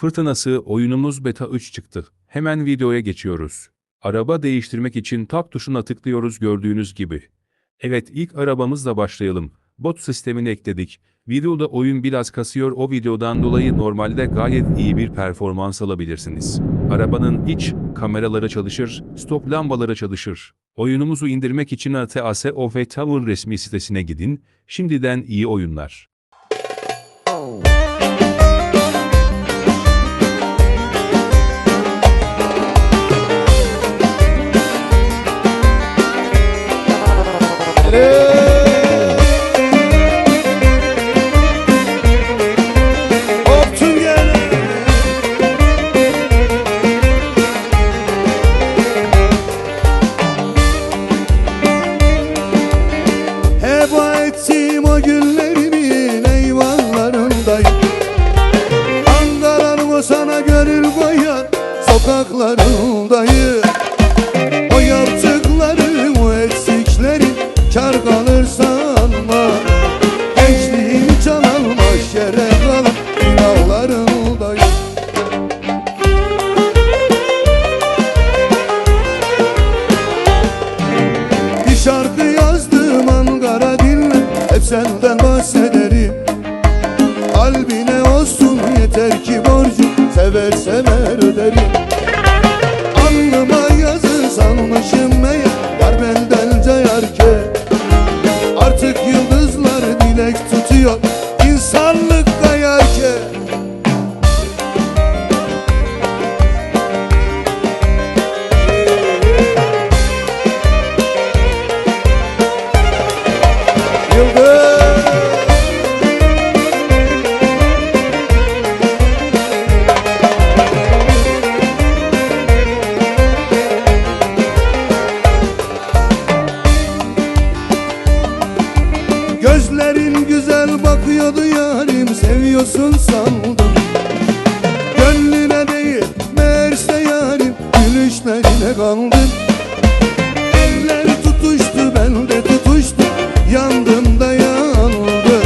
Fırtınası oyunumuz beta 3 çıktı. Hemen videoya geçiyoruz. Araba değiştirmek için tab tuşuna tıklıyoruz gördüğünüz gibi. Evet ilk arabamızla başlayalım. Bot sistemini ekledik. Videoda oyun biraz kasıyor o videodan dolayı normalde gayet iyi bir performans alabilirsiniz. Arabanın iç kameraları çalışır, stop lambaları çalışır. Oyunumuzu indirmek için ATAS of Tower resmi sitesine gidin. Şimdiden iyi oyunlar. Koptun sokaklarındayım O yaptıkların o eksiklerin kar kalır sanma Gençliğim can almaz yere kalan günahlarındayım. Bir şarkı yazdım Ankara dinle Hep senden bahsederim. Kalbine olsun yeter ki borcu Seversem er öderim Alnıma yazı sanmışım meğer Yar benden cayarken Artık yıldızlar dilek tutuyor insanlık kayarken Yıldız Gözlerin güzel bakıyordu yarim Seviyorsun sandım. Gönlüne değil meğerse yarim Gülüşlerine kaldım. Eller tutuştu ben de tutuştum Yandım da yandım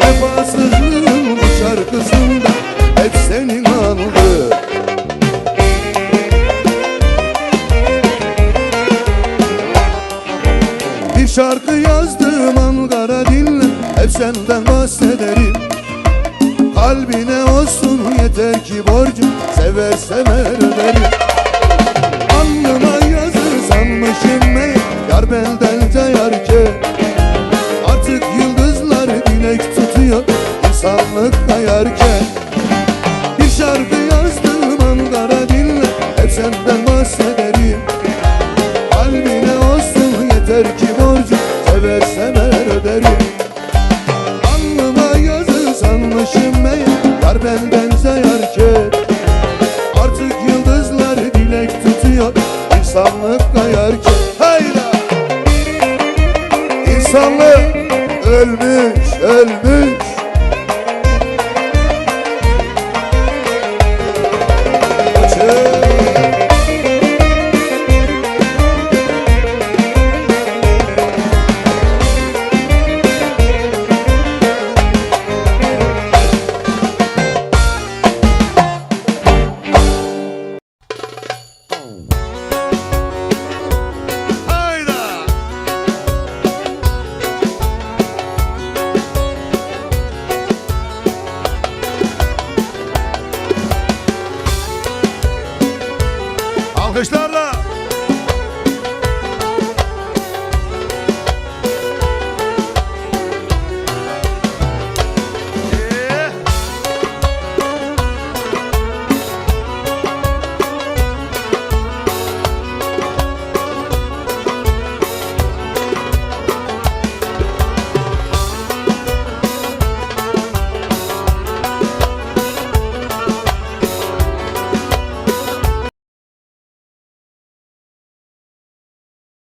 Vefasızlığın bu şarkısında Hep senin Bir şarkı yazdım Hep senden bahsederim. Kalbine olsun yeter ki borcum Seversem er öderim. Alnıma yazı sanmışım meğer Yar belden cayarken Artık yıldızlar dilek tutuyor insanlık kayarken benden sayarken Artık yıldızlar dilek tutuyor insanlık kayarken Arkadaşlarla